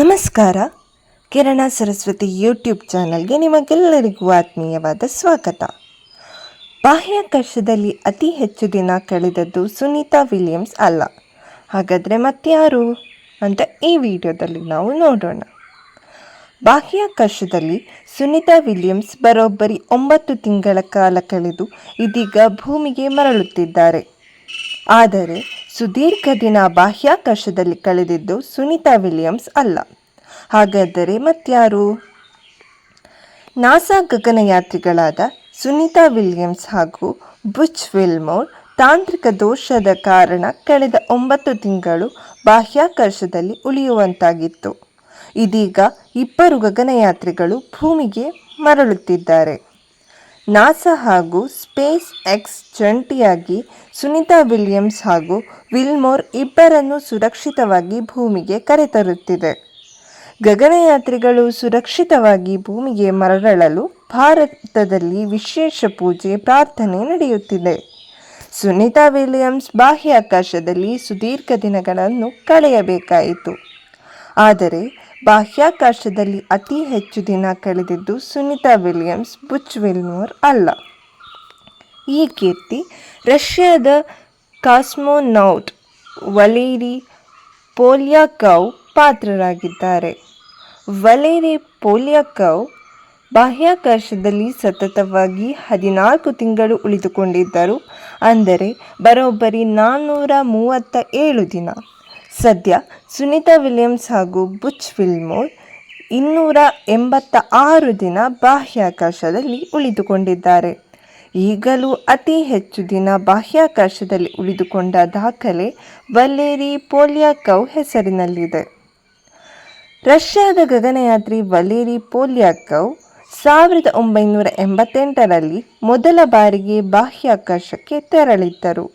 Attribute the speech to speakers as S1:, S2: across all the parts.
S1: ನಮಸ್ಕಾರ. ಕಿರಣ ಸರಸ್ವತಿ ಯೂಟ್ಯೂಬ್ ಚಾನಲ್ಗೆ ನಿಮಗೆಲ್ಲರಿಗೂ ಆತ್ಮೀಯವಾದ ಸ್ವಾಗತ. ಬಾಹ್ಯಾಕಾಶದಲ್ಲಿ ಅತಿ ಹೆಚ್ಚು ದಿನ ಕಳೆದದ್ದು ಸುನೀತಾ ವಿಲಿಯಮ್ಸ್ ಅಲ್ಲ. ಹಾಗಾದರೆ ಮತ್ತಾರು ಅಂತ ಈ ವಿಡಿಯೋದಲ್ಲಿ ನಾವು ನೋಡೋಣ. ಬಾಹ್ಯಾಕಾಶದಲ್ಲಿ ಸುನೀತಾ ವಿಲಿಯಮ್ಸ್ ಬರೋಬ್ಬರಿ ಒಂಬತ್ತು ತಿಂಗಳ ಕಾಲ ಕಳೆದು ಇದೀಗ ಭೂಮಿಗೆ ಮರಳುತ್ತಿದ್ದಾರೆ. ಆದರೆ ಸುದೀರ್ಘ ದಿನ ಬಾಹ್ಯಾಕಾಶದಲ್ಲಿ ಕಳೆದಿದ್ದು ಸುನೀತಾ ವಿಲಿಯಮ್ಸ್ ಅಲ್ಲ. ಹಾಗಾದರೆ ಮತ್ಯಾರು ನಾಸಾ ಗಗನಯಾತ್ರಿಗಳಾದ ಸುನೀತಾ ವಿಲಿಯಮ್ಸ್ ಹಾಗೂ ಬುಚ್ ವಿಲ್ಮೋರ್ ತಾಂತ್ರಿಕ ದೋಷದ ಕಾರಣ ಕಳೆದ ಒಂಬತ್ತು ತಿಂಗಳು ಬಾಹ್ಯಾಕಾಶದಲ್ಲಿ ಉಳಿಯುವಂತಾಗಿತ್ತು. ಇದೀಗ ಇಬ್ಬರು ಗಗನಯಾತ್ರಿಗಳು ಭೂಮಿಗೆ ಮರಳುತ್ತಿದ್ದಾರೆ. ನಾಸಾ ಹಾಗೂ ಸ್ಪೇಸ್ ಎಕ್ಸ್ ಜಂಟಿಯಾಗಿ ಸುನೀತಾ ವಿಲಿಯಮ್ಸ್ ಹಾಗೂ ವಿಲ್ಮೋರ್ ಇಬ್ಬರನ್ನು ಸುರಕ್ಷಿತವಾಗಿ ಭೂಮಿಗೆ ಕರೆತರುತ್ತಿದೆ. ಗಗನಯಾತ್ರಿಗಳು ಸುರಕ್ಷಿತವಾಗಿ ಭೂಮಿಗೆ ಮರಳಲು ಭಾರತದಲ್ಲಿ ವಿಶೇಷ ಪೂಜೆ, ಪ್ರಾರ್ಥನೆ ನಡೆಯುತ್ತಿದೆ. ಸುನೀತಾ ವಿಲಿಯಮ್ಸ್ ಬಾಹ್ಯಾಕಾಶದಲ್ಲಿ ಸುದೀರ್ಘ ದಿನಗಳನ್ನು ಕಳೆಯಬೇಕಾಯಿತು. ಆದರೆ ಬಾಹ್ಯಾಕಾಶದಲ್ಲಿ ಅತಿ ಹೆಚ್ಚು ದಿನ ಕಳೆದಿದ್ದು ಸುನೀತಾ ವಿಲಿಯಮ್ಸ್, ಬುಚ್ ವಿಲ್ಮೋರ್ ಅಲ್ಲ. ಈ ಕೀರ್ತಿ ರಷ್ಯಾದ ಕಾಸ್ಮೋನೌಟ್ ವಲೇರಿ ಪೋಲ್ಯಾಕವ್ ಪಾತ್ರರಾಗಿದ್ದಾರೆ. ವಲೇರಿ ಪೋಲ್ಯಾಕವ್ ಬಾಹ್ಯಾಕಾಶದಲ್ಲಿ ಸತತವಾಗಿ ಹದಿನಾಲ್ಕು ತಿಂಗಳು ಉಳಿದುಕೊಂಡಿದ್ದರು, ಅಂದರೆ ಬರೋಬ್ಬರಿ ನಾನ್ನೂರ ಮೂವತ್ತ ಏಳು ದಿನ. ಸದ್ಯ ಸುನೀತಾ ವಿಲಿಯಮ್ಸ್ ಹಾಗೂ ಬುಚ್ ವಿಲ್ಮೋರ್ ಇನ್ನೂರ ಎಂಬತ್ತ ಆರು ದಿನ ಬಾಹ್ಯಾಕಾಶದಲ್ಲಿ ಉಳಿದುಕೊಂಡಿದ್ದಾರೆ. ಈಗಲೂ ಅತಿ ಹೆಚ್ಚು ದಿನ ಬಾಹ್ಯಾಕಾಶದಲ್ಲಿ ಉಳಿದುಕೊಂಡ ದಾಖಲೆ ವಲೇರಿ ಪೋಲಿಯಾಕವ್ ಹೆಸರಿನಲ್ಲಿದೆ. ರಷ್ಯಾದ ಗಗನಯಾತ್ರಿ ವಲೇರಿ ಪೋಲಿಯಾಕವ್ ಸಾವಿರದ ಒಂಬೈನೂರ ಎಂಬತ್ತೆಂಟರಲ್ಲಿ ಮೊದಲ ಬಾರಿಗೆ ಬಾಹ್ಯಾಕಾಶಕ್ಕೆ ತೆರಳಿದ್ದರು.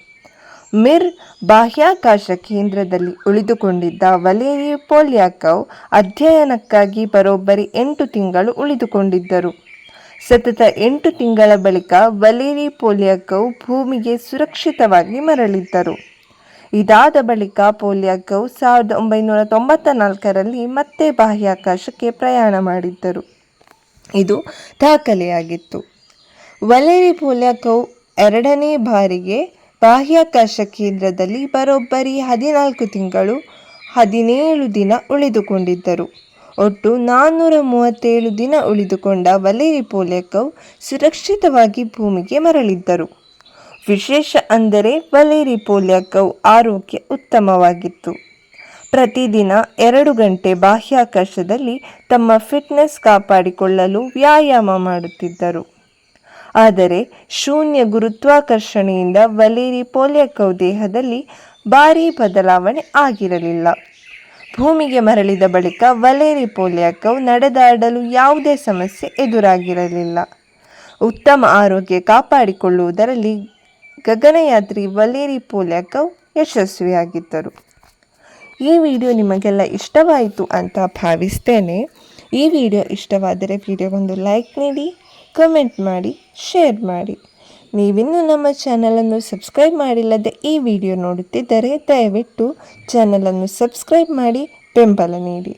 S1: ಮಿರ್ ಬಾಹ್ಯಾಕಾಶ ಕೇಂದ್ರದಲ್ಲಿ ಉಳಿದುಕೊಂಡಿದ್ದ ವಲೇರಿ ಪೋಲಿಯಾಕವ್ ಅಧ್ಯಯನಕ್ಕಾಗಿ ಬರೋಬ್ಬರಿ ಎಂಟು ತಿಂಗಳು ಉಳಿದುಕೊಂಡಿದ್ದರು. ಸತತ ಎಂಟು ತಿಂಗಳ ಬಳಿಕ ವಲೇರಿ ಪೋಲಿಯಾಕವ್ ಭೂಮಿಗೆ ಸುರಕ್ಷಿತವಾಗಿ ಮರಳಿದ್ದರು. ಇದಾದ ಬಳಿಕ ಪೋಲಿಯಾಕವ್ ಸಾವಿರದ ಒಂಬೈನೂರ ತೊಂಬತ್ತ ನಾಲ್ಕರಲ್ಲಿ ಮತ್ತೆ ಬಾಹ್ಯಾಕಾಶಕ್ಕೆ ಪ್ರಯಾಣ ಮಾಡಿದ್ದರು. ಇದು ದಾಖಲೆಯಾಗಿತ್ತು. ವಲೇರಿ ಪೋಲಿಯಾಕವ್ ಎರಡನೇ ಬಾರಿಗೆ ಬಾಹ್ಯಾಕಾಶ ಕೇಂದ್ರದಲ್ಲಿ ಬರೋಬ್ಬರಿ ಹದಿನಾಲ್ಕು ತಿಂಗಳು ಹದಿನೇಳು ದಿನ ಉಳಿದುಕೊಂಡಿದ್ದರು. ಒಟ್ಟು ನಾನ್ನೂರ ಮೂವತ್ತೇಳು ದಿನ ಉಳಿದುಕೊಂಡ ವಲೇರಿ ಪೋಲೆಕವ್ ಸುರಕ್ಷಿತವಾಗಿ ಭೂಮಿಗೆ ಮರಳಿದ್ದರು. ವಿಶೇಷ ಅಂದರೆ ವಲೇರಿ ಪೋಲಿಯಾಕವ್ ಆರೋಗ್ಯ ಉತ್ತಮವಾಗಿತ್ತು. ಪ್ರತಿದಿನ ಎರಡು ಗಂಟೆ ಬಾಹ್ಯಾಕಾಶದಲ್ಲಿ ತಮ್ಮ ಫಿಟ್ನೆಸ್ ಕಾಪಾಡಿಕೊಳ್ಳಲು ವ್ಯಾಯಾಮ ಮಾಡುತ್ತಿದ್ದರು. ಆದರೆ ಶೂನ್ಯ ಗುರುತ್ವಾಕರ್ಷಣೆಯಿಂದ ವಲೇರಿ ಪೋಲಿಯಾಕವ್ ದೇಹದಲ್ಲಿ ಭಾರೀ ಬದಲಾವಣೆ ಆಗಿರಲಿಲ್ಲ. ಭೂಮಿಗೆ ಮರಳಿದ ಬಳಿಕ ವಲೇರಿ ಪೋಲಿಯಾಕವ್ ನಡೆದಾಡಲು ಯಾವುದೇ ಸಮಸ್ಯೆ ಎದುರಾಗಿರಲಿಲ್ಲ. ಉತ್ತಮ ಆರೋಗ್ಯ ಕಾಪಾಡಿಕೊಳ್ಳುವುದರಲ್ಲಿ ಗಗನಯಾತ್ರಿ ವಲೇರಿ ಪೋಲಿಯಾಕವ್ ಯಶಸ್ವಿಯಾಗಿದ್ದರು. ಈ ವಿಡಿಯೋ ನಿಮಗೆಲ್ಲ ಇಷ್ಟವಾಯಿತು ಅಂತ ಭಾವಿಸ್ತೇನೆ. ಈ ವಿಡಿಯೋ ಇಷ್ಟವಾದರೆ ವಿಡಿಯೋಗೊಂದು ಲೈಕ್ ನೀಡಿ, ಕಮೆಂಟ್ ಮಾಡಿ, ಶೇರ್ ಮಾಡಿ. ನೀವಿನ್ನೂ ನಮ್ಮ ಚಾನಲನ್ನು ಸಬ್ಸ್ಕ್ರೈಬ್ ಮಾಡಿಲ್ಲದೆ ಈ ವಿಡಿಯೋ ನೋಡುತ್ತಿದ್ದರೆ ದಯವಿಟ್ಟು ಚಾನಲನ್ನು ಸಬ್ಸ್ಕ್ರೈಬ್ ಮಾಡಿ ಬೆಂಬಲ ನೀಡಿ.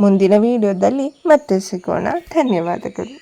S1: ಮುಂದಿನ ವಿಡಿಯೋದಲ್ಲಿ ಮತ್ತೆ ಸಿಗೋಣ. ಧನ್ಯವಾದಗಳು.